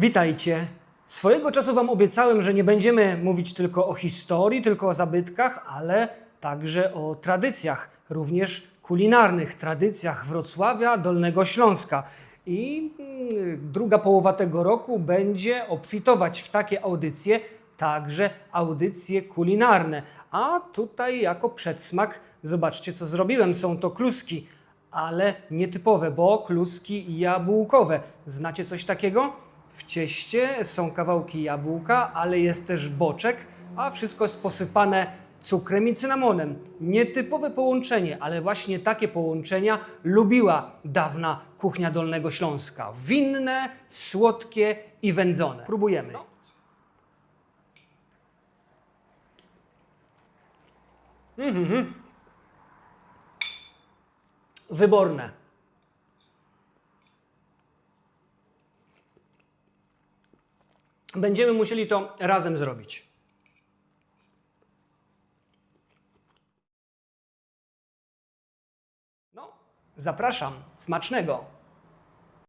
Witajcie. Swojego czasu Wam obiecałem, że nie będziemy mówić tylko o historii, tylko o zabytkach, ale także o tradycjach, również kulinarnych tradycjach Wrocławia, Dolnego Śląska. I mm, druga połowa tego roku będzie obfitować w takie audycje, także audycje kulinarne. A tutaj jako przedsmak, zobaczcie co zrobiłem, są to kluski ale nietypowe, bo kluski jabłkowe. Znacie coś takiego? W cieście są kawałki jabłka, ale jest też boczek, a wszystko jest posypane cukrem i cynamonem. Nietypowe połączenie, ale właśnie takie połączenia lubiła dawna kuchnia Dolnego Śląska. Winne, słodkie i wędzone. Próbujemy. Wyborne. Będziemy musieli to razem zrobić. No, zapraszam. Smacznego.